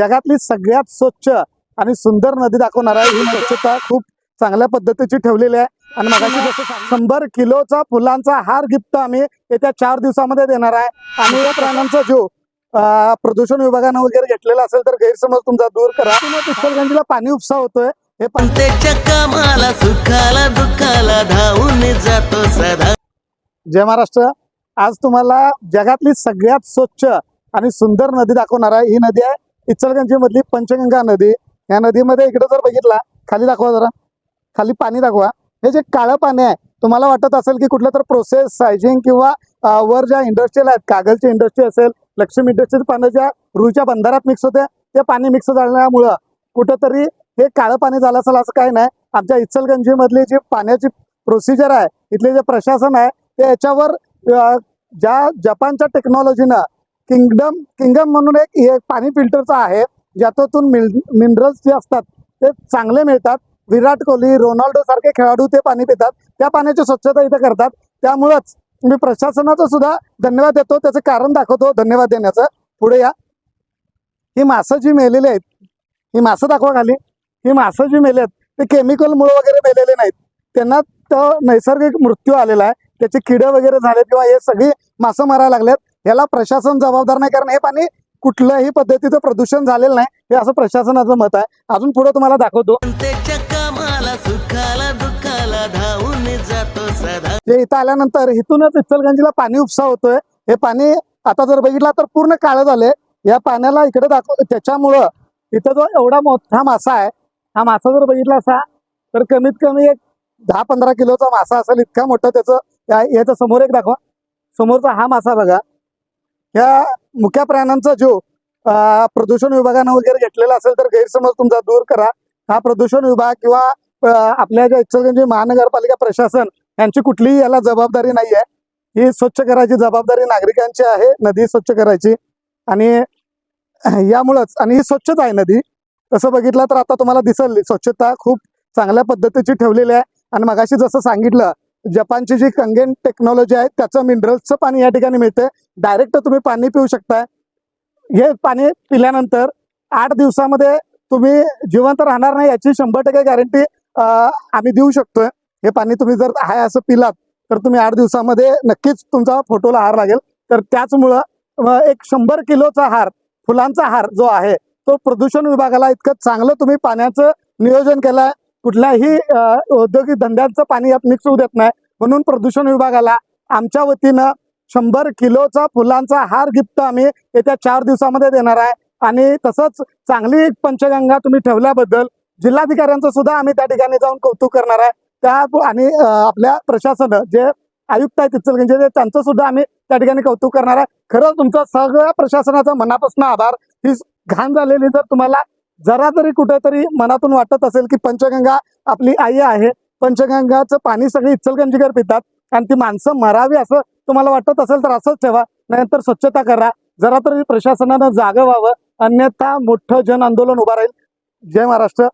जगातली सगळ्यात स्वच्छ आणि सुंदर नदी दाखवणार आहे. ही स्वच्छता खूप चांगल्या पद्धतीची ठेवलेली आहे. आणि मगाशी सांगितलं, शंभर किलोचा फुलांचा हार गिफ्ट आम्ही येत्या चार दिवसामध्ये देणार आहे. आणि या प्राण्यांचा जीव प्रदूषण विभागानं वगैरे घेतलेला असेल तर गैरसमज तुमचा दूर करा. पिस्तलगंजीला पाणी उपसा होतोय. हे पण त्याच्या कामाला सुखाला दुःखाला धावून जातो सदा. जय महाराष्ट्र. आज तुम्हाला जगातली सगळ्यात स्वच्छ आणि सुंदर नदी दाखवणार आहे. ही नदी आहे इचलगंजी मधली पंचगंगा नदी या नदीमध्ये इकडे जर बघितला खाली दाखवा जरा. खाली पाणी दाखवा. हे जे काळं पाणी आहे तुम्हाला वाटत असेल की कुठलं तर प्रोसेस सायजिंग किंवा वर ज्या इंडस्ट्रीला आहेत कागलची इंडस्ट्री असेल लक्ष्मी इंडस्ट्रीज पाणी ज्या रुईच्या बंधारात मिक्स होते ते पाणी मिक्स झाल्यामुळं कुठंतरी हे काळं पाणी झालं असेल असं काही नाही. आमच्या इचलगंजीमधली जी पाण्याची प्रोसिजर आहे इथले जे प्रशासन आहे ते याच्यावर ज्या जपानच्या टेक्नॉलॉजीनं किंगडम किंगडम म्हणून एक हे पाणी फिल्टरचं आहे ज्याच्यातून मिनरल्स जे असतात ते चांगले मिळतात. विराट कोहली रोनाल्डो सारखे खेळाडू ते पाणी पितात. त्या पाण्याची स्वच्छता इथे करतात. त्यामुळंच मी प्रशासनाचा सुद्धा धन्यवाद देतो. त्याचं कारण दाखवतो धन्यवाद देण्याचं. पुढे या. ही मासं जी मेलेली आहेत ही मासं दाखवा खाली. ही मासं जी मेली आहेत ते केमिकलमुळे वगैरे मेलेले नाहीत. त्यांना तो नैसर्गिक मृत्यू आलेला आहे. त्याचे किडे वगैरे झाले किंवा हे सगळी मासं मारायला लागलेत. याला प्रशासन जबाबदार नाही कारण हे पाणी कुठल्याही पद्धतीचं प्रदूषण झालेलं नाही. हे असं प्रशासनाचं मत आहे. अजून पुढे तुम्हाला दाखवतो. इथं आल्यानंतर इथूनच इचलगंजीला पाणी उपसा होतोय. हे पाणी आता जर बघितला तर पूर्ण काळं झालंय. या पाण्याला इकडे दाखव त्याच्यामुळं इथं जो एवढा मोठा मासा आहे हा मासा जर बघितला असा तर कमीत कमी एक दहा पंधरा किलोचा मासा असेल इतका मोठं. त्याचं या- याचं समोर एक दाखवा. समोरचा हा मासा बघा. या मुख्या प्राण्यांचा जो प्रदूषण विभागानं वगैरे घेतलेला असेल तर गैरसमज तुमचा दूर करा. हा प्रदूषण विभाग किंवा आपल्या ज्या इचलगंजी महानगरपालिका प्रशासन यांची कुठलीही याला जबाबदारी नाही आहे ही स्वच्छ करायची जबाबदारी नागरिकांची आहे नदी स्वच्छ करायची. आणि यामुळंच आणि ही स्वच्छच आहे नदी. तसं बघितलं तर आता तुम्हाला दिसल स्वच्छता खूप चांगल्या पद्धतीची ठेवलेली आहे. आणि मगाशी जसं सांगितलं जपानची जी कंगेन टेक्नॉलॉजी आहे त्याचं मिनरल्सचं पाणी या ठिकाणी मिळते डायरेक्ट तुम्ही पाणी पिऊ शकताय. हे पाणी पिल्यानंतर आठ दिवसामध्ये तुम्ही जिवंत राहणार नाही याची शंभर टक्के गॅरंटी आम्ही देऊ शकतोय. हे पाणी तुम्ही जर आहे असं पिलात तर तुम्ही आठ दिवसामध्ये नक्कीच तुमचा फोटोला हार लागेल. तर त्याचमुळं एक शंभर किलोचा हार फुलांचा हार जो आहे तो प्रदूषण विभागाला इतकं चांगलं तुम्ही पाण्याचं नियोजन केलं कुठल्याही औद्योगिक धंद्यांचं पाणी यात मिक्स होऊ देत नाही. म्हणून प्रदूषण विभागाला आमच्या वतीनं शंभर किलोचा फुलांचा हार गिफ्ट आम्ही येत्या चार दिवसामध्ये देणार आहे. आणि तसंच चांगली पंचगंगा तुम्ही ठेवल्याबद्दल जिल्हाधिकाऱ्यांचं सुद्धा आम्ही त्या ठिकाणी जाऊन कौतुक करणार आहे. त्या आणि आपल्या प्रशासन जे आयुक्त आहेत इचलगंजी त्यांचं सुद्धा आम्ही त्या ठिकाणी कौतुक करणार आहे. खरंच तुमचा सगळ्या प्रशासनाचा मनापासून आभार. ही घाण झालेली जर तुम्हाला जरा तरी कुठेतरी मनातून वाटत असेल की पंचगंगा आपली आई आहे पंचगंगाचं पाणी सगळे इचलगंजीकर पितात आणि ती माणसं मरावी असं तुम्हाला वाटत असेल तर असंच ठेवा नाहीतर स्वच्छता करा. जरा तरी प्रशासनानं जागं व्हावं. अन्यथा मोठं जन आंदोलन उभं राहील. जय महाराष्ट्र.